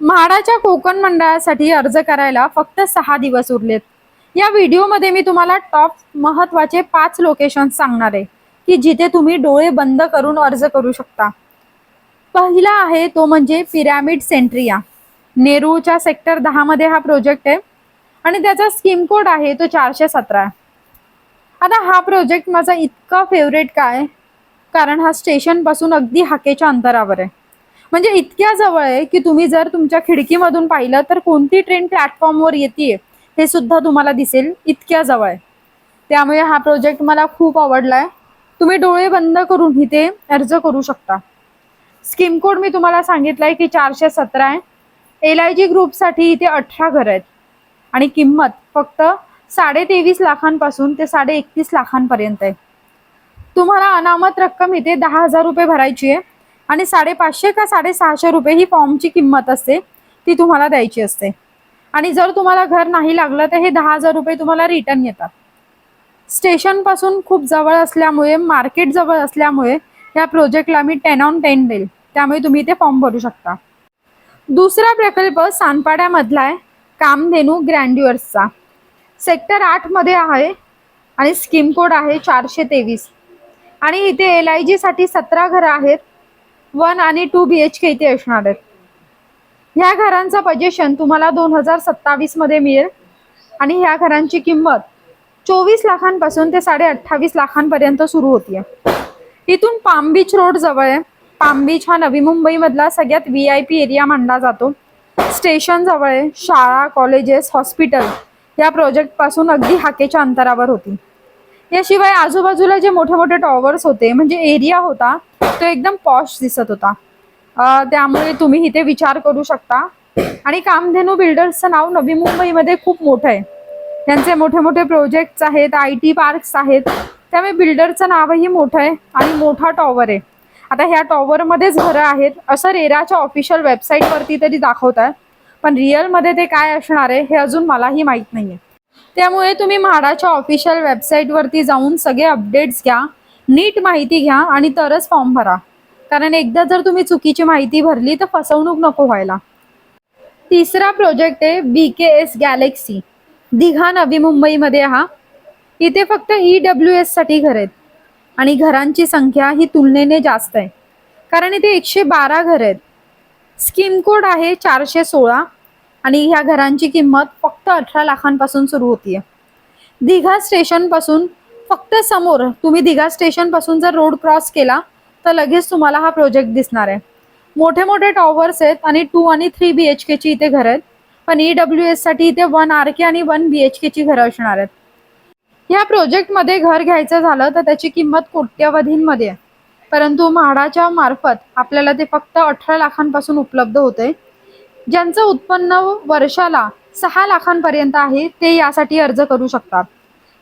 म्हाडाच्या कोकण मंडळासाठी अर्ज करायला फक्त सहा दिवस उरलेत. या व्हिडिओमध्ये मी तुम्हाला टॉप महत्त्वाचे पाच लोकेशन सांगणार आहे की जिथे तुम्ही डोळे बंद करून अर्ज करू शकता. पहिला आहे तो म्हणजे पिरॅमिड सेंट्रिया. नेरूळच्या सेक्टर दहामध्ये हा प्रोजेक्ट आहे आणि त्याचा स्कीम कोड आहे तो चारशे सतरा. आता हा प्रोजेक्ट माझा इतका फेवरेट काय? कारण हा स्टेशनपासून अगदी हाकेच्या अंतरावर आहे. म्हणजे इतक्या जवळ आहे की तुम्ही जर तुमच्या खिडकीमधून पाहिलं तर कोणती ट्रेन प्लॅटफॉर्मवर येते हे सुद्धा तुम्हाला दिसेल इतक्या जवळ आहे. त्यामुळे हा प्रोजेक्ट मला खूप आवडलाय. तुम्ही डोळे बंद करून इथे अर्ज करू शकता. स्कीम कोड मी तुम्हाला सांगितलंय की चारशे सतरा आहे. एल आय जी ग्रुपसाठी इथे अठरा घर आहेत. आणि किंमत फक्त साडे तेवीस लाखांपासून ते साडे एकतीस लाखांपर्यंत आहे. तुम्हाला अनामत रक्कम इथे दहा हजार रुपये भरायची आहे. आणि साडेपाचशे का साडेसहाशे रुपये ही फॉर्मची किंमत असते ती तुम्हाला द्यायची असते. आणि जर तुम्हाला घर नाही लागलं तर हे दहा हजार रुपये तुम्हाला रिटर्न येतात. स्टेशनपासून खूप जवळ असल्यामुळे मार्केट जवळ असल्यामुळे या प्रोजेक्टला मी टेन ऑन टेन देईल. त्यामुळे तुम्ही इथे फॉर्म भरू शकता. दुसरा प्रकल्प सानपाड्यामधला आहे कामधेनू ग्रँड्युअर्सचा. सेक्टर आठमध्ये आहे आणि स्कीम कोड आहे चारशे तेवीस. आणि इथे एल आय जीसाठी सतरा घरं आहेत. वन आणि टू बी एच के इथे असणार आहेत. ह्या घरांचं पजेशन तुम्हाला दोन हजार सत्तावीसमध्ये मिळेल. आणि ह्या घरांची किंमत चोवीस लाखांपासून ते साडे अठ्ठावीस लाखांपर्यंत सुरू होतीये. इथून पाम बीच रोड जवळ आहे. पाम बीच हा नवी मुंबईमधला सगळ्यात व्ही आय पी एरिया मानला जातो. स्टेशन जवळ आहे. शाळा कॉलेजेस हॉस्पिटल या प्रोजेक्टपासून अगदी हाकेच्या अंतरावर होती. याशिवाय आजूबाजूला जे मोठे मोठे टॉवर्स होते म्हणजे एरिया होता तो एकदम पॉश दिसत होता. त्यामुळे तुम्ही इथे विचार करू शकता. आणि कामधेनू बिल्डर्सचं नाव नवी मुंबईमध्ये खूप मोठं आहे. त्यांचे मोठे मोठे प्रोजेक्ट्स आहेत आय टी पार्क्स आहेत. त्यामुळे बिल्डरचं नावही मोठं आहे आणि मोठा टॉवर आहे. आता ह्या टॉवरमध्येच घरं आहेत. असं रेराच्या ऑफिशियल वेबसाईटवरती तरी दाखवत आहे पण रिअलमध्ये ते काय असणार आहे हे अजून मलाही माहीत नाही आहे त्यामुळे तुम्ही म्हाडाच्या ऑफिशियल वेबसाईटवरती जाऊन सगळे अपडेट्स घ्या नीट माहिती घ्या आणि तरच फॉर्म भरा. कारण एकदा जर तुम्ही चुकीची माहिती भरली तर फसवणूक नको व्हायला. तिसरा प्रोजेक्ट आहे B K S Galaxy Digha Navi मुंबईमध्ये हा. इथे फक्त ई डब्ल्यू एससाठी घर आहेत. आणि घरांची संख्या ही तुलनेने जास्त आहे. कारण इथे एकशे बारा घर आहेत. स्कीम कोड आहे चारशे सोळा. आणि ह्या घरांची किंमत फक्त अठरा लाखांपासून सुरू होतीये. दिघा स्टेशनपासून फक्त समोर तुम्ही दिघा स्टेशनपासून जर रोड क्रॉस केला तर लगेच तुम्हाला हा प्रोजेक्ट दिसणार आहे. मोठे मोठे टॉवर्स आहेत आणि टू आणि थ्री बी एच केची इथे घरं आहेत. पण ई डब्ल्यू एससाठी इथे वन आर के आणि वन बी एच केची घरं असणार आहेत. ह्या प्रोजेक्टमध्ये घर घ्यायचं झालं तर त्याची किंमत कोट्यवधींमध्ये आहे. परंतु म्हाडाच्या मार्फत आपल्याला ते फक्त अठरा लाखांपासून उपलब्ध होते ज्यांचं उत्पन्न वर्षाला सहा लाखांपर्यंत आहे ते यासाठी अर्ज करू शकतात.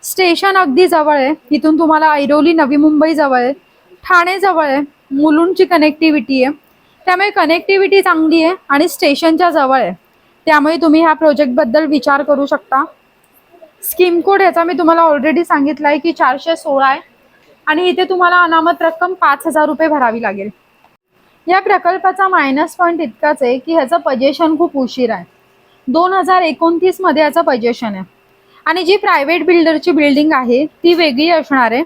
स्टेशन अगदी जवळ आहे. इथून तुम्हाला ऐरोली नवी मुंबई जवळ आहे. ठाणे जवळ आहे. मुलुंडची कनेक्टिव्हिटी आहे. त्यामुळे कनेक्टिव्हिटी चांगली आहे आणि स्टेशनच्या जवळ आहे. त्यामुळे तुम्ही ह्या प्रोजेक्टबद्दल विचार करू शकता. स्कीम कोड याचा मी तुम्हाला ऑलरेडी सांगितलं आहे की चारशे सोळा आहे. आणि इथे तुम्हाला अनामत रक्कम पाच हजार रुपये भरावी लागेल. या प्रकल्पाचा मायनस पॉईंट इतकाच आहे की ह्याचं पजेशन खूप उशीर आहे. दोन हजार एकोणतीसमध्ये याचं पजेशन आहे. आणि जी प्रायव्हेट बिल्डरची बिल्डिंग आहे ती वेगळी असणार आहे.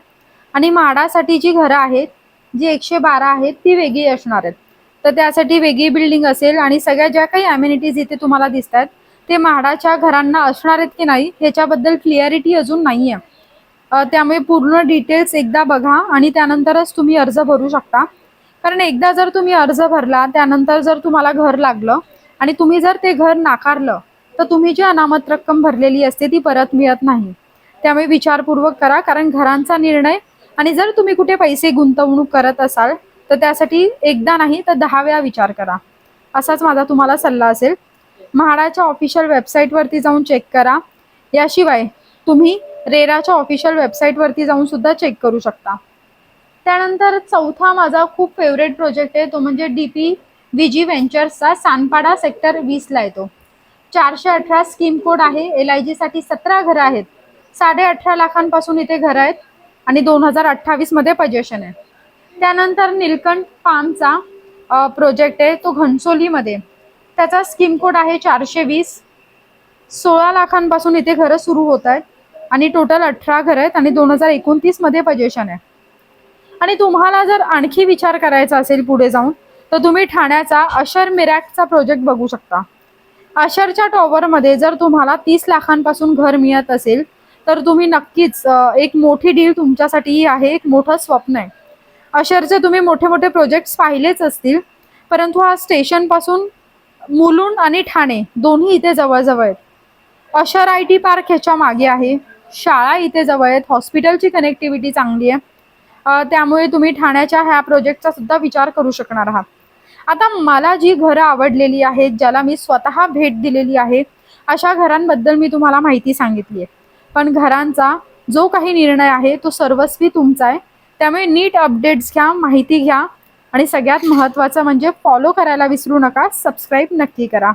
आणि म्हाडासाठी जी घरं आहेत जी एकशे बारा आहेत ती वेगळी असणार आहेत. तर त्यासाठी वेगळी बिल्डिंग असेल आणि सगळ्या ज्या काही अम्युनिटीज इथे तुम्हाला दिसत आहेत ते म्हाडाच्या घरांना असणार आहेत की नाही ह्याच्याबद्दल क्लिअरिटी अजून नाही आहे त्यामुळे पूर्ण डिटेल्स एकदा बघा आणि त्यानंतरच तुम्ही अर्ज भरू शकता. कारण एकदा जर तुम्ही अर्ज भरला त्यानंतर जर तुम्हाला घर लागलं आणि तुम्ही जर ते घर नाकारलं तर तुम्ही जी अनामत रक्कम भरलेली असते ती परत मिळत नाही. त्यामुळे विचारपूर्वक करा कारण घरांचा निर्णय आणि जर तुम्ही कुठे पैसे गुंतवणूक करत असाल तर त्यासाठी एकदा नाही तर दहा वेळा विचार करा. असाच माझा तुम्हाला सल्ला असेल. म्हाडाच्या ऑफिशियल वेबसाईटवरती जाऊन चेक करा. याशिवाय तुम्ही रेराच्या ऑफिशियल वेबसाईटवरती जाऊन सुद्धा चेक करू शकता. त्यानंतर चौथा माझा खूप फेवरेट प्रोजेक्ट आहे तो म्हणजे डी पी व्ही जी व्हेंचर्सचा सानपाडा सेक्टर वीसला येतो. चारशे अठरा स्कीम कोड आहे एल आय जीसाठी सतरा घरं आहेत. साडे अठरा लाखांपासून इथे घरं आहेत आणि दोन हजार अठ्ठावीसमध्ये पजेशन आहे. त्यानंतर निलकंठ फार्मचा प्रोजेक्ट आहे तो घनसोलीमध्ये त्याचा स्कीम कोड आहे चारशे वीस. सोळा लाखांपासून इथे घरं सुरू होत आहेत आणि टोटल अठरा घरं आहेत आणि दोन हजार एकोणतीसमध्ये पजेशन आहे. आणि तुम्हाला जर आणखी विचार करायचा असेल पुढे जाऊन तर तुम्ही ठाण्याचा अशर मिरॅकचा प्रोजेक्ट बघू शकता. अशरच्या टॉवरमध्ये जर तुम्हाला तीस लाखांपासून घर मिळत असेल तर तुम्ही नक्कीच एक मोठी डील तुमच्यासाठी आहे एक मोठं स्वप्न आहे. अशरचे तुम्ही मोठे मोठे प्रोजेक्ट्स पाहिलेच असतील परंतु हा स्टेशनपासून मुलुंड आणि ठाणे दोन्ही इथे जवळजवळ आहेत. अशर आय टी पार्क ह्याच्या मागे आहे शाळा इथे जवळ आहेत हॉस्पिटलची कनेक्टिव्हिटी चांगली आहे. त्यामुळे तुम्ही ठाण्याच्या ह्या प्रोजेक्टचा सुद्धा विचार करू शकणार आहात. आता मला जी घरं आवडलेली आहेत ज्याला मी स्वतः भेट दिलेली आहे अशा घरांबद्दल मी तुम्हाला माहिती सांगितली आहे. पण घरांचा जो काही निर्णय आहे तो सर्वस्वी तुमचा आहे. त्यामुळे नीट अपडेट्स घ्या माहिती घ्या आणि सगळ्यात महत्त्वाचं म्हणजे फॉलो करायला विसरू नका सबस्क्राईब नक्की करा.